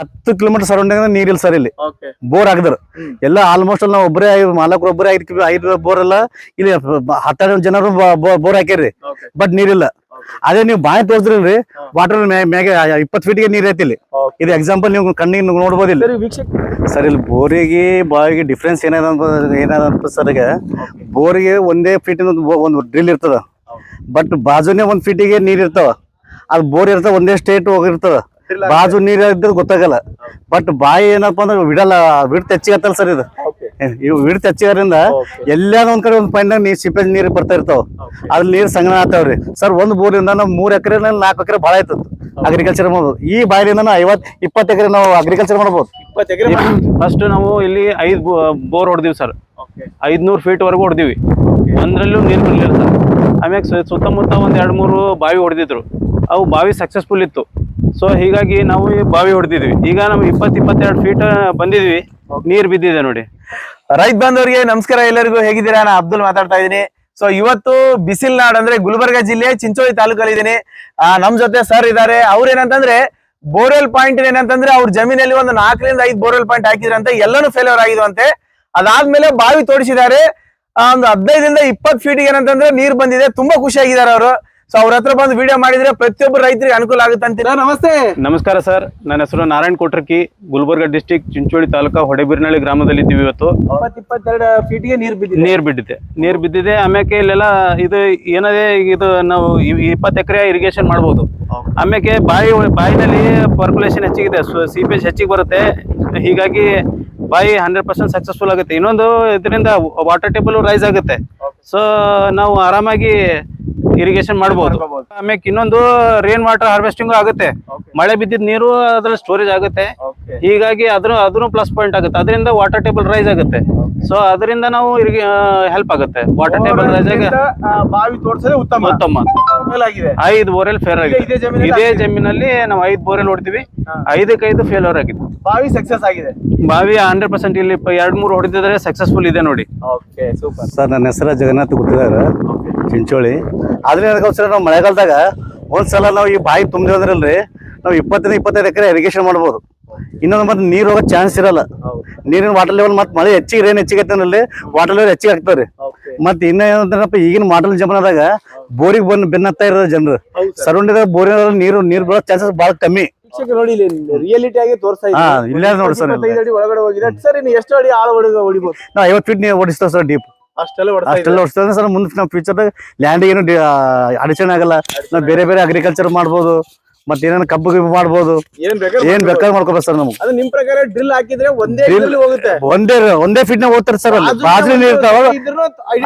ಹತ್ತು kilometre surrounding ನೀರಿಲ್ಲ sir ಇಲ್ಲಿ. ಬೋರ್ ಹಾಕಿದ್ರು. ಎಲ್ಲ ಆಲ್ಮೋಸ್ಟ್ ನಾವು ಒಬ್ಬರೇ ಮಾಲಕರು ಒಬ್ಬರೇ ಐದು ಐದು ಬೋರ್ ಎಲ್ಲ ಇಲ್ಲಿ ಹತ್ತೆರಡು ಜನರು ಬೋರ್ ಹಾಕ್ಯಾರ್ರಿ. ಬಟ್ ನೀರಿಲ್ಲ. ಅದೇ ನೀವು ಬಾಯಿ ತೋರಿಸ್ರಿ. ವಾಟರ್ ಮ್ಯಾಗೆ ಇಪ್ಪತ್ತು ಫೀಟ್ಗೆ ನೀರ್ ಐತಿ ಇಲ್ಲಿ. ಇದು ಎಕ್ಸಾಂಪಲ್ ನೀವು ಕಣ್ಣಿಗೆ ನೋಡ್ಬೋದು ಇಲ್ಲಿ. ಸರಿ ಇಲ್ಲಿ ಬೋರಿಗೆ ಬಾಯಿಗೆ ಡಿಫ್ರೆನ್ಸ್ ಏನಾದ ಏನಾದ ಅಂತ ಸರ್ ಬೋರಿಗೆ ಒಂದೇ ಫೀಟ್ ಒಂದು ಡ್ರಿಲ್ ಇರ್ತದ. ಬಟ್ ಬಾಜುನೇ ಒಂದ್ ಫೀಟಿಗೆ ನೀರ್ ಇರ್ತಾವ. ಅದು ಬೋರ್ ಇರ್ತಾವ ಒಂದೇ ಸ್ಟೇಟ್ ಹೋಗಿರ್ತದ. ಬಾಜು ನೀರ್ ಇದ್ರೆ ಗೊತ್ತಾಗಲ್ಲ. ಬಟ್ ಬಾಯಿ ಏನಪ್ಪ ಅಂದ್ರೆ ಬಿಡಲ್ಲ ಬಿಡ್ ತೆಚ್ಚಿಗತ್ತಲ್ಲ ಸರ್ ಇದು. ಇವು ಬಿಡ್ ತೆಚ್ಚಿಗಾರಿಂದ. ಎಲ್ಲಾದ ಒಂದ್ ಕಡೆ ಒಂದ್ ಪಾಯಿಂಟ್ ನೀರ್ ಸಿಪೇಜ್ ನೀರ್ ಬರ್ತಾ ಇರ್ತಾವ. ಅದ್ರ ನೀರ್ ಸಂಗ್ರಹ ಆಗ್ತಾವ್ರಿ. ಸರ್ ಒಂದ್ ಬೋರಿಂದ ನಾವು ಮೂರ್ ಎಕರೆ ನಾಲ್ಕು ಎಕರೆ ಭಾಳ ಆಯ್ತದ. ಅಗ್ರಿಕಲ್ಚರ್ ಮಾಡ್ಬೋದು. ಈ ಬಾಯಿಲಿಂದ ನಾವು ಐವತ್ ಇಪ್ಪತ್ತು ಎಕರೆ ನಾವು ಅಗ್ರಿಕಲ್ಚರ್ ಮಾಡ್ಬೋದು. ಇಪ್ಪತ್ತು ಎಕರೆ ಫಸ್ಟ್ ನಾವು ಇಲ್ಲಿ ಐದ್ ಬೋರ್ ಹೊಡೆದಿವಿ ಸರ್. ಐದ್ನೂರು ಫೀಟ್ ವರೆಗೂ ಹೊಡೆದಿವಿ. ಒಂದ್ರಲ್ಲೂ ನೀರು ಬರ್ಲಿಲ್ಲ ಸರ್. ಆಮ್ಯಾಗ ಸುತ್ತಮುತ್ತ ಒಂದ್ ಎರಡು ಮೂರು ಬಾವಿ ಹೊಡೆದಿದ್ರು. ಅವು ಬಾವಿ ಸಕ್ಸಸ್ಫುಲ್ ಇತ್ತು. ಸೊ ಹೀಗಾಗಿ ನಾವು ಬಾವಿ ಹೊಡೆದಿದ್ವಿ. ಈಗ ನಾವು ಇಪ್ಪತ್ತು, ಇಪ್ಪತ್ತೆರಡು ಫೀಟ್ ಬಂದಿದ್ವಿ. ನೀರು ಬಿದ್ದಿದೆ ನೋಡಿ. ರೈತ ಬಾಂಧವರಿಗೆ ನಮಸ್ಕಾರ. ಎಲ್ಲರಿಗೂ ಹೇಗಿದ್ದೀರಾ? ನಾ ಅಬ್ದುಲ್ ಮಾತಾಡ್ತಾ ಇದ್ದೀನಿ. ಸೊ ಇವತ್ತು ಬಿಸಿಲ್ ನಾಡ್ ಅಂದ್ರೆ ಗುಲ್ಬರ್ಗ ಜಿಲ್ಲೆ ಚಿಂಚೋಳಿ ತಾಲೂಕಲ್ಲಿ ಇದ್ದೀನಿ ನಮ್ ಜೊತೆ ಸರ್ ಇದಾರೆ ಅವ್ರ ಏನಂತಂದ್ರೆ, ಬೋರ್ವೆಲ್ ಪಾಯಿಂಟ್ ಏನಂತಂದ್ರೆ ಅವ್ರ ಜಮೀನಲ್ಲಿ ಒಂದು ನಾಲ್ಕರಿಂದ ಐದು ಬೋರ್ವೆಲ್ ಪಾಯಿಂಟ್ ಹಾಕಿದ್ರಂತೆ. ಎಲ್ಲಾನು ಫೇಲ್ಯೂರ್ ಆಗಿದ್ವಂತೆ. ಅದಾದ್ಮೇಲೆ ಬಾವಿ ತೋಡಿಸಿದ್ದಾರೆ. ಒಂದು ಹದಿನೈದರಿಂದ ಇಪ್ಪತ್ತು ಫೀಟ್ ಏನಂತಂದ್ರೆ ನೀರ್ ಬಂದಿದೆ. ತುಂಬಾ ಖುಷಿಯಾಗಿದ್ದಾರೆ ಅವರು. ಸೊ ಅವ್ರ ಹತ್ರ ಬಂದು ವಿಡಿಯೋ ಮಾಡಿದ್ರೆ ಪ್ರತಿಯೊಬ್ಬರು ರೈತರಿಗೆ ಅನುಕೂಲ ಆಗುತ್ತೆ ಅಂತೀರಾ? ನಮಸ್ತೆ. ನಮಸ್ಕಾರ ಸರ್. ನನ್ನ ಹೆಸರು ನಾರಾಯಣ್ ಕೋಟ್ರಕಿ ಗುಲ್ಬರ್ಗ ಡಿಸ್ಟಿಕ್ ಚಿಂಚೋಳಿ ತಾಲೂಕಾ ಹೊಡೆಬಿರ್ನಳ್ಳಿ ಗ್ರಾಮದಲ್ಲಿ ಇದ್ದೀವಿ ಇವತ್ತು. ಇಪ್ಪತ್ ಇಪ್ಪತ್ತೆರಡು ಫೀಟ್ಗೆ ನೀರ್ ಬಿದ್ದಿದೆ. ನೀರ್ ಬಿದ್ದಿದೆ. ನೀರ್ ಬಿದ್ದಿದೆ ಆಮ್ಯಾಕೆ ಇಲ್ಲೆಲ್ಲ ಇದು ಏನದೇ ಇದು ನಾವು ಇಪ್ಪತ್ತು ಎಕರೆ ಇರಿಗೇಷನ್ ಮಾಡ್ಬೋದು. ಆಮ್ಯಾಕೆ ಬಾಯಿ ಬಾಯಿನಲ್ಲಿ ಪರ್ಕುಲೇಷನ್ ಹೆಚ್ಚಿಗಿದೆ ಸೀಪೇಜ್ ಹೆಚ್ಚಿಗೆ ಬರುತ್ತೆ. ಹೀಗಾಗಿ ಬಾಯಿ ಹಂಡ್ರೆಡ್ ಪರ್ಸೆಂಟ್ ಸಕ್ಸಸ್ಫುಲ್ ಆಗುತ್ತೆ. ಇನ್ನೊಂದು ಇದರಿಂದ ವಾಟರ್ ಟೇಬಲ್ ರೈಸ್ ಆಗುತ್ತೆ. ಸೊ ನಾವು ಆರಾಮಾಗಿ ಇರಿಗೇಷನ್ ಮಾಡಬಹುದು ಆಮೇಲೆ ಇನ್ನೊಂದು ರೇನ್ ವಾಟರ್ ಹಾರ್ವೆಸ್ಟಿಂಗ್ ಆಗುತ್ತೆ. ಮಳೆ ಬಿದ್ದಿದ್ ನೀರು ಅದ್ರ ಸ್ಟೋರೇಜ್ ಆಗುತ್ತೆ. ಹೀಗಾಗಿ ಅದ್ರ ಅದನ್ನು ಪ್ಲಸ್ ಪಾಯಿಂಟ್ ಆಗುತ್ತೆ. ಅದರಿಂದ ವಾಟರ್ ಟೇಬಲ್ ರೈಸ್ ಆಗುತ್ತೆ. ಸೊ ಅದರಿಂದ ನಾವು ಹೆಲ್ಪ್ ಆಗುತ್ತೆ. ವಾಟರ್ ಟೇಬಲ್ ರೈಸ್ ಆಗಿ ಬಾವಿ ತೋಡ್ಸೋದೇ ಉತ್ತಮ. ಉತ್ತಮ. ಐದು ಬೋರೆಲ್ ಫೇಲ್ ಆಗಿದೆ. ಇದೇ ಜಮೀನಲ್ಲಿ ಇದೇ ಜಮೀನಲ್ಲಿ ನಾವು ಐದು ಬೋರೆಲ್ ಹೊಡ್ತೀವಿ. ಐದಕ್ಕೆ ಐದು ಫೇಲ್ಯೂರ್ ಆಗಿದೆ. ಬಾವಿ ಸಕ್ಸಸ್ ಆಗಿದೆ. ಬಾವಿ ಹಂಡ್ರೆಡ್ ಪರ್ಸೆಂಟ್ ಇಲ್ಲಿ ಎರಡ್ ಮೂರು ಹೊಡೆದಿದ್ರೆ ಸಕ್ಸಸ್ಫುಲ್ ಇದೆ ನೋಡಿ. ಓಕೆ ಸೂಪರ್ ಸರ್ ನನ್ನ ಹೆಸರು ಜಗನ್ನಾಥ್ ಗುತ್ತಿದಾರ ಚಿಂಚೋಳಿ. ಆದ್ರೆ ಅದಕ್ಕೋಸ್ಕರ ನಾವು ಮಳೆಗಾಲದಾಗ ಒಂದ್ಸಲ ನಾವು ಈ ಬಾಯಿ ಅಂದ್ರಲ್ರಿ ನಾವು ಇಪ್ಪತ್ತರಿಂದ ಇಪ್ಪತ್ತೈದು ಎಕರೆ ಇರಿಗೇಷನ್ ಮಾಡ್ಬೋದು. ಇನ್ನೊಂದು ಮತ್ತೆ ನೀರು ಹೋಗೋ ಚಾನ್ಸ್ ಇರಲ್ಲ. ನೀರಿನ ವಾಟರ್ ಲೆವೆಲ್ ಮತ್ತೆ ಮಳೆ ಹೆಚ್ಚಿಗೆ ರೇನ್ ಹೆಚ್ಚಿಗೆ ಐತನಲ್ಲಿ ವಾಟರ್ ಲೆವೆಲ್ ಹೆಚ್ಚಿಗೆ ಹಾಕ್ತಾರೆ ಓಕೆ ಮತ್ತೆ ಇನ್ನ ಏನಂತಾರಪ್ಪ ಈಗಿನ ಮಾಡಲ್ ಜಮಾನದಾಗ ಬೋರಿಗೆ ಬಂದು ಬೆನ್ನತ್ತಾ ಇರೋದು ಜನರು. ಸರೌಂಡಿಂಗ್ ಬೋರಿನ ನೀರು ನೀರು ಬರೋ ಚಾನ್ಸಸ್ ಬಹಳ ಕಮ್ಮಿ. ಇಲ್ಲ ನೋಡಿ ರಿಯಾಲಿಟಿ ಆಗಿ ತೋರಿಸ್ತಾ ಇಲ್ಲ ನೋಡಿ ಸರ್ ಒಳಗಡೆ ಹೋಗಿದೆ. ಸರ್ ಇನ್ನು ಎಷ್ಟು ಅಡಿ ಆಳ ಹೊಡಿದ ಹೊಡಿಬೋದು ನಾವು ಐವತ್ತು ಫೀಟ್ ನೀವು ಓಡಿಸ್ತೇವೆ ಸರ್ ಡೀಪ್ ಅಷ್ಟೆಲ್ಲ ಓಡಿಸ್ತೇವೆ ಸರ್. ಮುಂದೆ ನಮ್ಮ ಫ್ಯೂಚರ್ದಾಗ ಲ್ಯಾಂಡ್ ಏನು ಅಡಚಣೆ ಆಗಲ್ಲ. ನಾವು ಬೇರೆ ಬೇರೆ ಅಗ್ರಿಕಲ್ಚರ್ ಮಾಡ್ಬೋದು. ಮತ್ತೆ ಏನೇನು ಕಬ್ಬು ಗಿಬ್ಬು ಮಾಡ್ಬೋದು. ಏನ್ ಬೇಕಾದ್ರೆ ಮಾಡ್ಕೋಬೇಕು ಸರ್ ನಮ್ಗೆ. ನಿಮ್ ಪ್ರಕಾರ ಡ್ರಿಲ್ ಹಾಕಿದ್ರೆ ಒಂದೇ ಹೋಗುತ್ತೆ. ಒಂದೇ ಒಂದೇ ಫೀಟ್ ನಾಗ ಓದ್ತಾರೆ ಸರ್ ಅಲ್ಲಿ. ಬಾಜು ಇರ್ತಾವ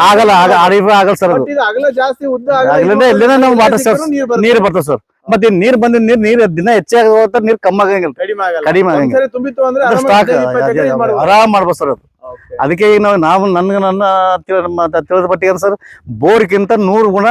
ಆಗಲ್ಲ ಆಗ ಅಡಿ ಆಗಲ್ಲ ಸರ್ ಅಗಲ ಜಾಸ್ತಿ ಉದ್ದ ಆಗ್ಲಿಂದ ನಾವು ವಾಟರ್ ಸರ್ ನೀರು ಬರ್ತದೆ ಸರ್. ಮತ್ತೆ ನೀರ್ ಬಂದ ನೀರ್ ನೀರ್ ದಿನ ಹೆಚ್ಚಾಗಿ ಹೋಗ್ತಾರೆ ನೀರ್ ಕಮ್ಮಿ ಆಗಂಗಿಲ್ಲ. ಕಡಿಮೆ ಆಗಲ್ಲ. ಕಡಿಮೆ ಆಗಂಗಿಲ್ಲ. ತುಂಬಿತ್ತು ಅಂದ್ರೆ. ಆರಾಮ್ ಮಾಡ್ಬೋದು ಸರ್ ಅದು. ಅದಕ್ಕೆ ಈಗ ನಾವು ನಾವು ನನ್ಗೆ ನನ್ನ ನಮ್ಮ ತಿಳಿದ ಪಟ್ಟಿಗೆ ಸರ್ ಬೋರ್ಗಿಂತ ನೂರು ಗುಣ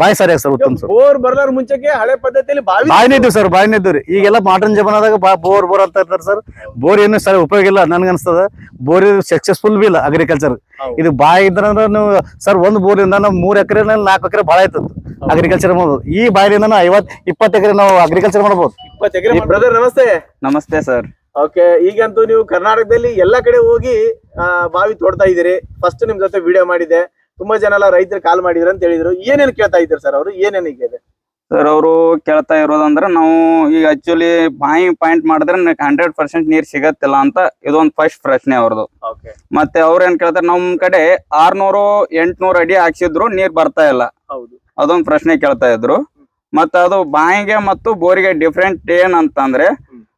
ಬಾಯಿ ಸರಿ ಸರ್ ಉತ್ತಮ ಸರ್. ಬೋರ್ ಬರ್ಲಾರ ಮುಂಚೆ ಹಳೆ ಪದ್ಧತಿಯಲ್ಲಿ ಬಾವಿ ಬಾಯಿನೇ ಇದ್ವಿ ಸರ್ ಬಾಯಿನೇ ನಿದ್ದು ರೀ. ಈಗೆಲ್ಲ ಮಾಡರ್ನ್ ಜಮಾನದಾಗ ಬಾ ಬೋರ್ ಬೋರ್ ಅಂತ ಇರ್ತಾರೆ ಸರ್. ಬೋರ್ ಏನು ಸರ್ ಉಪಯೋಗ ಇಲ್ಲ ನನ್ಗೆ ಅನ್ಸ್ತದ. ಬೋರ್ ಸಕ್ಸಸ್ಫುಲ್ ಬಿ ಇಲ್ಲ ಅಗ್ರಿಕಲ್ಚರ್ ಇದು ಬಾಯಿ ಇದ್ರಂದ್ರೆ ನೀವು ಸರ್ ಒಂದು ಬೋರಿಂದ ನಾವು ಮೂರ್ ಎಕರೆ ನಾಲ್ಕು ಎಕರೆ ಭಾಳ ಆಯ್ತದ ಅಗ್ರಿಕಲ್ಚರ್ ಮಾಡ್ಬೋದು ಈ ನಾವು ಐವತ್ ಇಪ್ಪತ್ತು ಎಕರೆ ನಾವು ಅಗ್ರಿಕಲ್ಚರ್ ಮಾಡ್ಬೋದು. ಇಪ್ಪತ್ತು ಎಕರೆ ಬ್ರದರ್ ನಮಸ್ತೆ. ನಮಸ್ತೆ ಸರ್. ಓಕೆ ಈಗಂತೂ ನೀವು ಕರ್ನಾಟಕದಲ್ಲಿ ಎಲ್ಲಾ ಕಡೆ ಹೋಗಿ ಆ, ಬಾವಿ ತೋಡ್ತಾ ಇದೀರಿ ಫಸ್ಟ್ ನಿಮ್ ಜೊತೆ ವಿಡಿಯೋ ಮಾಡಿದೆ ತುಂಬಾ ಜನ ಎಲ್ಲ ರೈತರು ಕಾಲ್ ಮಾಡಿದ್ರು ಅಂತ ಹೇಳಿದ್ರು. ಏನೇನ್ ಕೇಳ್ತಾ ಇದ್ರು ಸರ್ ಅವರು? ಏನೇನ್ ಈಗ ಇದೆ? ಸರ್ ಅವರು ಕೇಳ್ತಾ ಇರೋದಂದ್ರೆ ನಾವು ಈಗ ಆಕ್ಚುಲಿ ಬಾಯಿ ಪಾಯಿಂಟ್ ಮಾಡಿದ್ರೆ ಹಂಡ್ರೆಡ್ ಪರ್ಸೆಂಟ್ ನೀರ್ ಸಿಗತ್ತಿಲ್ಲ ಅಂತ ಇದೊಂದು ಫಸ್ಟ್ ಪ್ರಶ್ನೆ ಅವ್ರದ್ದು. ಮತ್ತೆ ಅವ್ರ ಏನ್ ಕೇಳ್ತಾರೆ ನಮ್ ಕಡೆ ಆರ್ನೂರು ಎಂಟ್ನೂರು ಅಡಿ ಹಾಕ್ಸಿದ್ರು ನೀರ್ ಬರ್ತಾ ಇಲ್ಲ. ಹೌದು. ಅದೊಂದು ಪ್ರಶ್ನೆ ಕೇಳ್ತಾ ಇದ್ರು. ಮತ್ತೆ ಅದು ಬಾಯಿಗೆ ಮತ್ತು ಬೋರಿಗೆ ಡಿಫ್ರೆಂಟ್ ಏನ್ ಅಂತಂದ್ರೆ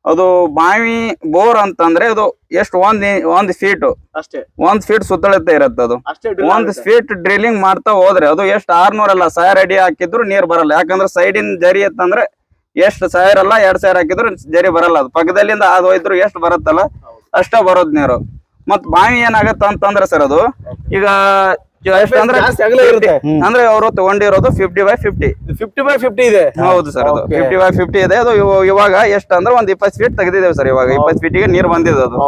ಅದು ಬಾವಿ ಬೋರ್ ಅಂತಂದ್ರೆ ಅದು ಎಷ್ಟು ಒಂದ್ ಒಂದ್ ಫೀಟ್ ಅಷ್ಟೇ. ಒಂದ್ ಫೀಟ್ ಸುತ್ತಳತೆ ಇರತ್ತೆ ಅದು. ಒಂದ್ ಫೀಟ್ ಡ್ರಿಲ್ಲಿಂಗ್ ಮಾಡ್ತಾ ಹೋದ್ರೆ ಅದು ಎಷ್ಟು ಆರ್ನೂರ್ ಅಲ್ಲ ಸಾವಿರ ಅಡಿ ಹಾಕಿದ್ರು ನೀರ್ ಬರಲ್ಲ. ಯಾಕಂದ್ರೆ ಸೈಡಿನ ಜರಿ ಇತ್ತಂದ್ರೆ ಎಷ್ಟ್ ಸಾವಿರ ಅಲ್ಲ ಎರಡ್ ಸಾವಿರ ಹಾಕಿದ್ರು ಜರಿ ಬರಲ್ಲ. ಅದು ಪಕ್ಕದಲ್ಲಿಂದ ಅದು ಹೋಯ್ದ್ರು ಎಷ್ಟು ಬರುತ್ತಲ್ಲ ಅಷ್ಟೇ ಬರೋದ್ ನೀರು. ಮತ್ ಬಾವಿ ಏನಾಗತ್ತ ಅಂತಂದ್ರೆ ಸರ್ ಅದು ಈಗ ಅಂದ್ರೆ ಅಂದ್ರೆ ಅವರು ತಗೊಂಡಿರೋದು fifty by fifty fifty by fifty ಇದೆ. ಹೌದು ಸರ್ ಅದು. ಫಿಫ್ಟಿ ಬೈ ಫಿಫ್ಟಿ ಇದೆ. ಅದು ಇವ- ಇವಾಗ ಎಷ್ಟ್ ಅಂದ್ರೆ ಒಂದ್ ಇಪ್ಪತ್ತು ಫೀಟ್ ತೆಗೆದಿದ್ದೇವೆ ಸರ್. ಇವಾಗ ಇಪ್ಪತ್ ಫೀಟಿಗೆ ನೀರ್ ಬಂದಿದೆ ಅದು.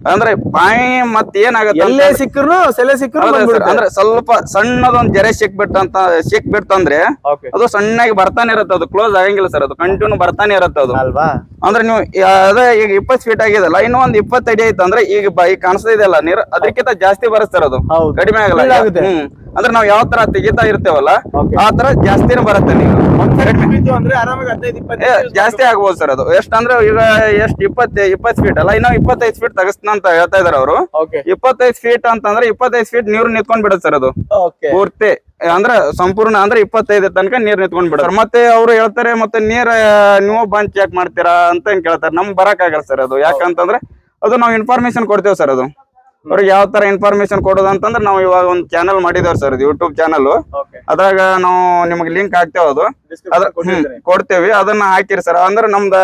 ಅಂದ್ರೆ ಬಾಯಿ ಮತ್ ಏನಾಗತ್ತೆ ಎಲ್ಲೇ ಸಿಕ್ಕರು ಸೆಲೆ ಸಿಕ್ಕರು. ಅಂದ್ರೆ ಸ್ವಲ್ಪ ಸಣ್ಣದೊಂದ್ ಜರೆ ಸಿಕ್ಬಿಟ್ಟಂತ ಸಿಕ್ಬಿಡ್ತಂದ್ರೆ Okay. ಅದು ಸಣ್ಣಗೆ ಬರ್ತಾನೆ ಇರುತ್ತೆ ಅದು ಕ್ಲೋಸ್ ಆಗಂಗಿಲ್ಲ ಸರ್ ಅದು ಕಂಟಿನ್ಯೂ ಬರ್ತಾನೆ ಇರುತ್ತೆ ಅದು. ಅಲ್ವಾ? ಅಂದ್ರೆ ನೀವು ಅದೇ ಈಗ ಇಪ್ಪತ್ ಫೀಟ್ ಆಗಿದೆಲ್ಲ ಇನ್ನು ಒಂದ್ ಇಪ್ಪತ್ತಡಿ ಐತಂದ್ರೆ ಐತೆ ಅಂದ್ರೆ ಈಗ ಬಾಯಿ ಈಗ ಕಾಣಿಸ್ತಾ ಇದೆಯಲ್ಲ ನೀರು ಅದಕ್ಕಿಂತ ಜಾಸ್ತಿ ಬರುತ್ತೆ ಸರ್ ಅದು. ಕಡಿಮೆ ಆಗಲ್ಲ ಆಗುತ್ತೆ. ಹ್ಮ್. ಅಂದ್ರೆ ನಾವ್ ಯಾವ ತರ ತೆಗಿತಾ ಇರ್ತೇವಲ್ಲ ಆತರ ಆ ತರ ಜಾಸ್ತಿನೇ ಬರುತ್ತೆ ನೀವು. ಜಾಸ್ತಿ ಆಗ್ಬೋದು ಸರ್ ಅದು. ಎಷ್ಟ್ ಅಂದ್ರೆ ಈಗ ಎಷ್ಟ್ ಇಪ್ಪತ್ ಇಪ್ಪತ್ ಫೀಟ್ ಅಲ್ಲ ಇನ್ನ ಇಪ್ಪತ್ತೈದು ಫೀಟ್ ತೆಗಿಸ್ತಾನ ಅಂತ ಹೇಳ್ತಾ ಇದಾರೆ ಅವರು. ಇಪ್ಪತ್ತೈದು ಫೀಟ್ ಅಂತಂದ್ರೆ ಇಪ್ಪತ್ತೈದು ಫೀಟ್ ನೀರು ನಿಂತ್ಕೊಂಡ್ ಬಿಡುತ್ತೆ ಸರ್ ಅದು. ಪೂರ್ತಿ. ಅಂದ್ರೆ ಸಂಪೂರ್ಣ ಅಂದ್ರೆ ಇಪ್ಪತ್ತೈದು ತನಕ ನೀರ್ ನಿಂತ್ಕೊಂಡ್ ಬಿಡ್ತಾರೆ ಮತ್ತೆ ಅವ್ರು ಹೇಳ್ತಾರೆ ಮತ್ತೆ ನೀರ್ ನೀವು ಬಂದ್ ಚೆಕ್ ಮಾಡ್ತೀರಾ? ಅಂತ ಹೇಳ್ತಾರೆ. ಕೇಳ್ತಾರೆ ನಮ್ಗ್ ಬರಕ್ ಆಗಲ್ಲ ಸರ್ ಅದು. ಯಾಕಂತಂದ್ರೆ ಅದು ನಾವು ಇನ್ಫಾರ್ಮೇಶನ್ ಕೊಡ್ತೇವೆ ಸರ್ ಅದು. ಅವ್ರಿಗೆ ಯಾವ ತರ ಇನ್ಫಾರ್ಮೇಶನ್ ಕೊಡೋದು ಅಂತಂದ್ರೆ ನಾವು ಇವಾಗ ಒಂದು ಚಾನಲ್ ಮಾಡಿದೇವ್ ಸರ್ ಯೂಟ್ಯೂಬ್ ಚಾನಲ್ ಅದ್ರಾಗ ನಾವು ನಿಮ್ಗೆ ಲಿಂಕ್ ಹಾಕ್ತೇವ ಅದು. ಅದ್ರ ಕೊಡ್ತೇವಿ. ಅದನ್ನ ಹಾಕಿರಿ ಸರ್ ಅಂದ್ರೆ ನಮ್ದ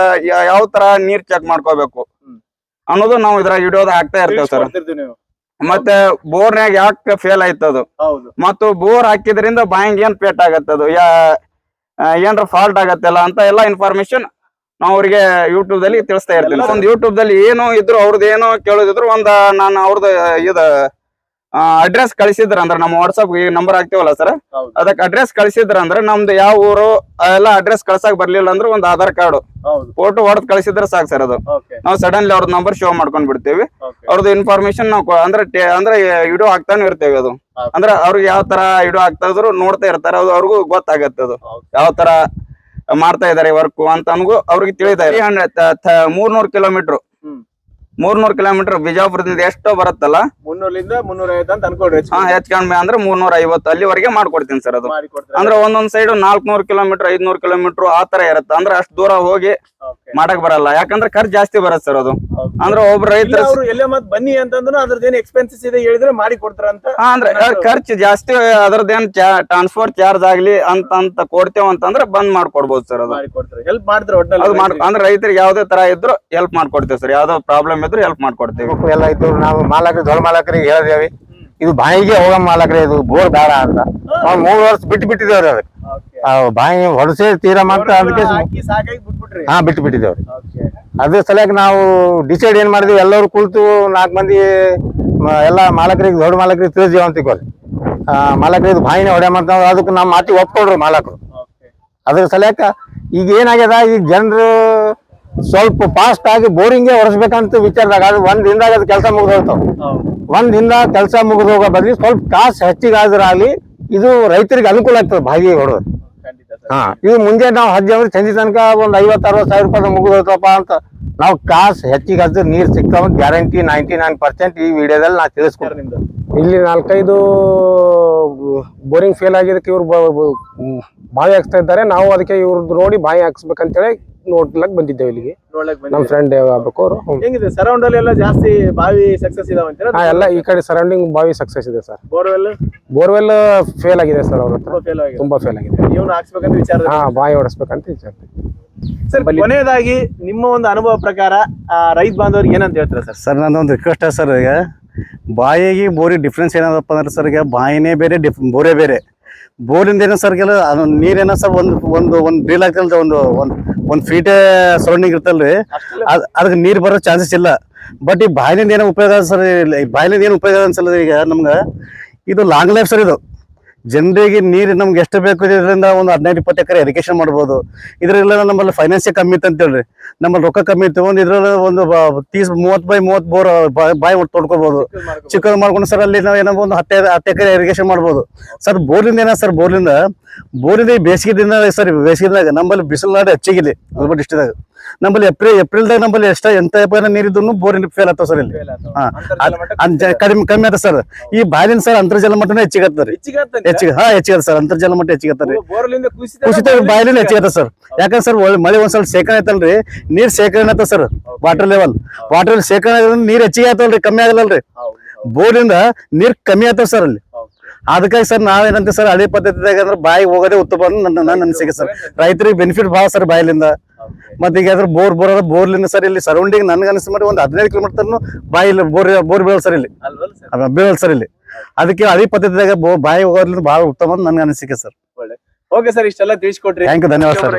ಯಾವ ತರ ನೀರ್ ಚೆಕ್ ಮಾಡ್ಕೋಬೇಕು. ಅನ್ನೋದು ನಾವು ಇದ್ರಾಗ ವಿಡಿಯೋದ ಹಾಕ್ತಾ ಇರ್ತೇವೆ ಸರ್ ಮತ್ತೆ ಬೋರ್ನ್ಯಾಗ ಯಾಕೆ ಫೇಲ್ ಆಯ್ತದು ಮತ್ತು ಬೋರ್ ಹಾಕಿದ್ರಿಂದ ಬಾಯಿಂಗ್ ಏನ್ ಪೇಟ್ ಆಗತ್ತದು ಯಾ ಏನ್ರ ಫಾಲ್ಟ್ ಆಗತ್ತಲ್ಲ ಅಂತ ಎಲ್ಲಾ ಇನ್ಫಾರ್ಮೇಶನ್ ನಾವು ಅವ್ರಿಗೆ ಯೂಟ್ಯೂಬ್ ದಲ್ಲಿ ತಿಳಿಸ್ತಾ ಇರ್ತೀವಿ. ಒಂದು ಯೂಟ್ಯೂಬ್ ದಲ್ಲಿ ಏನು ಇದ್ರು ಅವ್ರದ್ದು ಏನೋ ಕೇಳೋದಿದ್ರು ಒಂದ ನಾನು ಅವ್ರದ್ದು ಇದ ಅಡ್ರೆಸ್ ಕಳಿಸಿದ್ರ ಅಂದ್ರೆ ನಮ್ಮ ವಾಟ್ಸ್ಆಪ್ ಈಗ ನಂಬರ್ ಹಾಕ್ತಿವಲ್ಲ ಸರ್. ಅದಕ್ಕೆ ಅಡ್ರೆಸ್ ಕಳಿಸಿದ್ರ ಅಂದ್ರೆ ನಮ್ದು ಯಾವ ಊರು ಎಲ್ಲ ಅಡ್ರೆಸ್ ಕಳ್ಸಕ್ ಬರ್ಲಿಲ್ಲ ಅಂದ್ರೆ ಒಂದು ಆಧಾರ್ ಕಾರ್ಡ್. ಫೋಟೋ ಹೊಡೆದ್ ಕಳಿಸಿದ್ರೆ ಸಾಕು ಸರ್ ಅದು. ನಾವು ಸಡನ್ಲಿ ಅವ್ರದ್ದು ನಂಬರ್ ಶೋ ಮಾಡ್ಕೊಂಡ್ ಬಿಡ್ತೀವಿ. ಅವ್ರದ್ದು ಇನ್ಫಾರ್ಮೇಶನ್ ನಾವು ಅಂದ್ರೆ ಅಂದ್ರೆ ವಿಡಿಯೋ ಹಾಕ್ತಾನೆ ಇರ್ತೇವೆ ಅದು. ಅಂದ್ರೆ ಅವ್ರಿಗೆ ಯಾವ ತರ ವಿಡಿಯೋ ಹಾಕ್ತಾ ಇದ್ರು ನೋಡ್ತಾ ಇರ್ತಾರೆ ಅದು ಅವ್ರಿಗೂ ಗೊತ್ತಾಗತ್ತೆ ಅದು. ಯಾವ ತರ ಮಾಡ್ತಾ ಇದಾರೆ ವರ್ಕ್ ಅಂತ ಅನ್ಗು ಅವ್ರಿಗೆ ತಿಳಿತಾ ಇದೆ ಮೂರ್ನೂರ್ ಕಿಲೋಮೀಟರ್. ಮೂರ್ನೂರ್ ಕಿಲೋಮೀಟರ್ ಬಿಜಾಪುರದಿಂದ ಎಷ್ಟೋ ಬರುತ್ತಲ್ಲ? ಮುನ್ನೂರಿಂದ ಮುನ್ನೂರ ಐವತ್ತು ಅಂತ ಅನ್ಕೊಡ್ರಿ ಹಾ ಕಡಿಮೆ ಅಂದ್ರೆ ಮೂರ್ನೂರ ಐವತ್ತು ಅಲ್ಲಿವರೆಗೆ ಮಾಡ್ಕೊಡ್ತೀನಿ ಸರ್ ಅದು. ಅಂದ್ರೆ ಒಂದೊಂದ್ ಸೈಡ್ ನಾಲ್ಕನೂರ್ ಕಿಲೋಮೀಟರ್ ಐದ್ನೂರ್ ಕಿಲೋಮೀಟರ್ ಆ ತರ ಇರುತ್ತೆ. ಅಂದ್ರೆ ಅಷ್ಟು ದೂರ ಹೋಗಿ ಮಾಡಕ್ ಬರಲ್ಲ. ಯಾಕಂದ್ರೆ ಖರ್ಚು ಜಾಸ್ತಿ ಬರುತ್ತೆ ಸರ್ ಅದು. ಅಂದ್ರೆ ಒಬ್ಬ ರೈತರು ಎಲ್ಲೇ ಮತ್ ಬನ್ನಿ ಅಂತಂದ್ರೆ ಅದ್ರದ್ದು ಏನು ಎಕ್ಸ್ಪೆನ್ಸಸ್ ಇದೆ ಹೇಳಿದ್ರೆ ಮಾಡಿ ಕೊಡ್ತಾರ ಅಂತ ಅಂದ್ರೆ ಖರ್ಚು ಜಾಸ್ತಿ ಅದ್ರದ್ದೇನ್ ಟ್ರಾನ್ಸ್ಪೋರ್ಟ್ ಚಾರ್ಜ್ ಆಗ್ಲಿ ಅಂತ ಅಂತ ಕೊಡ್ತೇವ ಅಂತಂದ್ರೆ ಬಂದ್ ಮಾಡ್ಕೊಡ್ಬೋದು ಸರ್ ಅದು. ಹೆಲ್ಪ್ ಮಾಡ್ತಾರೆ ಅದು ಅಂದ್ರೆ ರೈತರಿಗೆ ಯಾವ್ದೇ ತರ ಇದ್ರು ಹೆಲ್ಪ್ ಮಾಡ್ಕೊಡ್ತೇವೆ ಸರ್. ಯಾವ್ದೋ ಪ್ರಾಬ್ಲಮ್ ಇದ್ರು ಹೆಲ್ಪ್ ಮಾಡ್ಕೊಡ್ತೇವೆ. ಎಲ್ಲ ಇದ್ದು ನಾವು ಮಾಲಕರು ದೊಡ್ಡ ಮಾಲಕರಿಗೆ ಹೇಳಿದೇವಿ. ಇದು ಬಾಯಿಗೆ ಹೋಗ ಮಾಲಕರೇ ಇದು ಬೋರ್ ಬೇಡ ಅಂತ. ನಾವು ಮೂರು ವರ್ಷ ಬಿಟ್ಟು ಬಿಟ್ಟಿದೇವ್ರಿ ಅದಕ್ಕೆ. ಬಾಯಿ ಹೊಡಸೇ ತೀರ ಮಾತ್ರ ಅದಕ್ಕೆ ಹಾ ಬಿಟ್ಟು ಬಿಟ್ಟಿದ್ದೇವ್ರಿ. ಓಕೆ ಅದ್ರ ಸಲಕ್ಕೆ ನಾವು ಡಿಸೈಡ್ ಏನ್ ಮಾಡಿದ್ವಿ ಎಲ್ಲರೂ ಕುಳಿತು ನಾಲ್ಕು ಮಂದಿ ಎಲ್ಲ ಮಾಲಕರಿಗೆ ದೊಡ್ಡ ಮಾಲಕರಿಗೆ ತಿಳಿಸ್ತೀವಿ ಅಂತ ಮಾಲಕರಿಗೆ ಇದು ಬಾಯಿನೇ ಹೊಡೆ ಮಾಡ್ತಾವ ಅದಕ್ಕೆ ನಮ್ಮ ಮಾತಿಗೆ ಒಪ್ಕೊಳ್ರು ಮಾಲಕರು. ಅದ್ರ ಸಲಕ ಈಗ ಏನಾಗ್ಯದ ಈಗ ಜನರು ಸ್ವಲ್ಪ ಫಾಸ್ಟ್ ಆಗಿ ಬೋರಿಂಗ್ ಹೊರಸ್ಬೇಕಂತ ವಿಚಾರದಾಗ ಅದು ಒಂದ್ ದಿನದಾಗ ಅದು ಕೆಲಸ ಮುಗಿದೋಗ್ತಾವ ಒಂದ್ ದಿನ ಕೆಲಸ ಮುಗಿದ ಹೋಗೋ ಬದ್ಲಿ ಸ್ವಲ್ಪ ಕಾಸು ಹೆಚ್ಚಿಗೆ ಆದ್ರಾಗ್ಲಿ ಇದು ರೈತರಿಗೆ ಅನುಕೂಲ ಆಗ್ತದೆ ಬಾಗಿ ಹೊಡೆದ್. ಖಂಡಿತ ಸರ್. ಹಾ ಇದು ಮುಂದೆ ನಾವು ಹಜ್ಜಿ ಅಂದ್ರೆ ಸಂಜೆ ತನಕ ಒಂದ್ ಐವತ್ ಅರವತ್ ಸಾವಿರ ರೂಪಾಯಿ ಮುಗಿದೋತಪ್ಪ ಅಂತ ನಾವು ಕಾಸು ಹೆಚ್ಚಿಗೆ ಹಚ್ಚಿದ್ರೆ ನೀರ್ ಸಿಗ್ತಾವ ಗ್ಯಾರಂಟಿ ನೈಂಟಿ ನೈನ್ ಪರ್ಸೆಂಟ್ ಈ ವಿಡಿಯೋದಲ್ಲಿ ನಾ ತಿಳಿಸ್ಕೊಡ್ತೀನಿ. ನಿಮ್ದು? ಇಲ್ಲಿ ನಾಲ್ಕೈದು ಬೋರಿಂಗ್ ಫೇಲ್ ಆಗಿದ್ದಕ್ಕೆ ಇವ್ರು ಬಾವಿ ಹಾಕ್ಸ್ತಾ ಇದ್ದಾರೆ. ನಾವು ಅದಕ್ಕೆ ಇವ್ರದ್ದು ನೋಡಿ ಬಾವಿ ಹಾಕ್ಸ್ಬೇಕಂತೇಳಿ ನೋಡ್ಲಕ್ ಬಂದಿದ್ದೇವೆ ಇಲ್ಲಿಗೆ. ನೋಡ್ಲಕ್ ನಮ್ಮ ಫ್ರೆಂಡ್ ಆಗ್ಬೇಕು ಅವರು. ಹೆಂಗಿದೆ? ಸರೌಂಡ್ ಅಲ್ಲಿ ಎಲ್ಲ ಜಾಸ್ತಿ ಬಾವಿ ಸಕ್ಸಸ್ ಇದಾವ ಅಂತೀರಾ? ಹಾ ಎಲ್ಲ ಈ ಕಡೆ ಸರೌಂಡಿಂಗ್ ಬಾವಿ ಸಕ್ಸಸ್ ಇದೆ ಸರ್. ಬೋರ್ವೆಲ್ ಬೋರ್ವೆಲ್ ಫೇಲ್ ಆಗಿದೆ ಸರ್ ಅವ್ರ ಹತ್ರ. ತುಂಬಾ ಫೇಲ್ ಆಗಿದೆ. ತುಂಬಾ ಫೇಲ್ ಆಗಿದೆ. ಇವ್ನು ಹಾಕ್ಸ್ಬೇಕಂತ ವಿಚಾರ ಹಾ ಬಾವಿ ಹೊಡಿಸ್ಬೇಕಂತ ವಿಚಾರ ಸರ್ ಕೊನೆಯದಾಗಿ ನಿಮ್ಮ ಒಂದು ಅನುಭವ ಪ್ರಕಾರ ಆ, ರೈತ ಬಾಂಧವರಿಗೆ ಏನಂತ ಹೇಳ್ತಾರೆ ಸರ್? ಸರ್ ನಂದೊಂದು ರಿಕ್ವೆಸ್ಟ್ ಸರ್ ಈಗ. ಬಾಯಿಗೆ ಬೋರಿ ಡಿಫ್ರೆನ್ಸ್ ಏನದಪ್ಪ ಅಂದ್ರೆ ಸರ್ ಈಗ ಬಾಯಿನೇ ಬೇರೆ ಡಿಫ್ ಬೋರೇ ಬೇರೆ. ಬೋರಿಂದ ಏನೋ ಸರ್ ಕೆಲ ಅದು ನೀರೇನೋ ಸರ್ ಒಂದು ಒಂದು ಒಂದು ಡ್ರಿಲ್ ಆಗ್ತಲ್ರಿ ಒಂದು ಒಂದು ಒಂದು ಫೀಟ್ ಸರೌಂಡಿಂಗ್ ಇರ್ತಲ್ರಿ ಅದ್ ಅದಕ್ಕೆ ನೀರು ಬರೋ ಚಾನ್ಸಸ್ ಇಲ್ಲ. ಬಟ್ ಈ ಬಾಯಿಲಿಂದ ಏನೋ ಉಪಯೋಗ ಸರ್ ಈ ಬಾಯಿಲಿಂದ ಏನು ಉಪಯೋಗ ಅನ್ಸಲ್ಲ ಈಗ ನಮ್ಗೆ. ಇದು ಲಾಂಗ್ ಲೈಫ್ ಸರ್ ಇದು. ಜನರಿಗೆ ನೀರು ನಮ್ಗೆ ಎಷ್ಟು ಬೇಕು ಇದರಿಂದ ಒಂದು ಹದಿನೈದು ಇಪ್ಪತ್ತು ಎಕರೆ ಎರಿಗೇಷನ್ ಮಾಡ್ಬೋದು. ಇದರಿಂದ ನಮ್ಮಲ್ಲಿ ಫೈನಾನ್ಸೇ ಕಮ್ಮಿ ಇತ್ತು ಅಂತೇಳಿ ನಮ್ಮಲ್ಲಿ ರೊಕ್ಕ ಕಮ್ಮಿ ಇತ್ತು ಒಂದು ಇದ್ರಲ್ಲಿ ಒಂದು ಬ- ತೀಸ್ ಮೂವತ್ತು ಬೈ ಮೂವತ್ತು ಬೋರ್ ಬಾಯಿ ತೊಡ್ಕೋಬಹುದು ಚಿಕ್ಕದು ಮಾಡ್ಕೊಂಡು ಸರ್ ಅಲ್ಲಿ ನಾವು ಏನೋ ಒಂದು ಹತ್ತೆ ಹತ್ತು ಎಕರೆ ಇರಿಗೇಷನ್ ಮಾಡ್ಬೋದು. ಸರ್ ಬೋರ್ಲಿಂದ ಏನ ಸರ್ ಬೋರ್ಲಿಂದ ಬೋರಿಂದ ಈ ಬೇಸಿಗೆ ದಿನ ಸರ್ ಬೇಸಿಗೆದಾಗ ನಮ್ಮಲ್ಲಿ ಬಿಸಿಲು ನಾಡು ಹೆಚ್ಚಿಗಿಲ್ಲ ಗುಲ್ಬರ್ಗ ಡಿಸ್ಟ್ರಿಕ್ದಾಗ ನಮ್ಮಲ್ಲಿ ಏಪ್ರಿಲ್ ಏಪ್ರಿಲ್ದಾಗ ನಮ್ಮಲ್ಲಿ ಎಷ್ಟ ಎಂತ ನೀರಿದ್ದು ಬೋರಿನ ಫೇಲ್ ಆಗ್ತಾವ ಸರ್ ಇಲ್ಲಿ. ಕಡಿಮೆ ಕಮ್ಮಿ ಆತ ಸರ್. ಈ ಬಾಯಿನ ಸರ್ ಅಂತರ್ಜಲ ಮಟ್ಟನೇ ಹೆಚ್ಚಿಗೆ ಆಗ್ತದೆ. ಹೆಚ್ಚಿಗೆ ಹಾ ಹೆಚ್ಚಿಗೆ ಸರ್ ಅಂತರ್ಜಲ ಮಟ್ಟ ಹೆಚ್ಚಿಗೆ ಕುಸಿತ ಬಾಯಿಲಿಂದ ಹೆಚ್ಚಿಗೆ ಸರ್ ಯಾಕಂದ್ರೆ ಸರ್ ಒಳ್ಳೆ ಮಳೆ ಒಂದ್ಸಲ ಶೇಖರಣೆ ಐತಲ್ರಿ ನೀರ್ ಶೇಖರಣೆ ಆಯ್ತ ಸರ್ ವಾಟರ್ ಲೆವೆಲ್ ವಾಟರ್ ಶೇಖರಣೆ ನೀರ್ ಹೆಚ್ಚಿಗೆ ಆಯ್ತಲ್ರಿ ಕಮ್ಮಿ ಆಗಲ್ಲಲ್ರಿ ಬೋರ್ಡಿಂದ ನೀರ್ ಕಮ್ಮಿ ಆತಾವ ಸರ್ ಅಲ್ಲಿ. ಅದಕ್ಕಾಗಿ ಸರ್ ನಾವೇನಂತ ಸರ್ ಹಳೆ ಪದ್ಧತಿದಾಗ ಅಂದ್ರೆ ಬಾಯಿ ಹೋಗೋದೇ ಉತ್ತಮ ನನ್ನ ನನ್ನ ಅನಿಸಿಕೆ ಸರ್ ರೈತರಿಗೆ ಬೆನಿಫಿಟ್ ಭಾಳ ಸರ್ ಬಾಯಿಲಿಂದ. ಮತ್ತೆ ಈಗ ಅದ್ರ ಬೋರ್ ಬೋರ್ ಬೋರ್ಲಿಂದ ಸರ್ ಇಲ್ಲಿ ಸರೌಂಡಿಂಗ್ ನನ್ಗೆ ಅನಿಸ್ ಮಾಡಿ ಒಂದು ಹದಿನೈದು ಕಿಲೋಮೀಟರ್ ಬಾಯಿ ಬೋರ್ ಬೋರ್ ಬೀಳಲ್ ಸರ್ ಇಲ್ಲಿ. ಅಲ್ವಲ್ಲ ಸರ್ ಬೀಳಲ್ ಸರ್ ಇಲ್ಲಿ. ಅದಕ್ಕೆ ಅದೇ ಪದ್ಧತಿದಾಗ ಬಾಯಿ ಹೋಗೋದ್ರಿಂದ ಬಹಳ ಉತ್ತಮ ಅಂತ ನನ್ಗೆ ಅನಿಸಿಕೆ ಸರ್. ಒಳ್ಳೆ. ಓಕೆ ಸರ್ ಇಷ್ಟೆಲ್ಲ ತಿಳಿಸ್ಕೊಟ್ರಿ. ಥ್ಯಾಂಕ್ ಯು ಧನ್ಯವಾದ ಸರ್.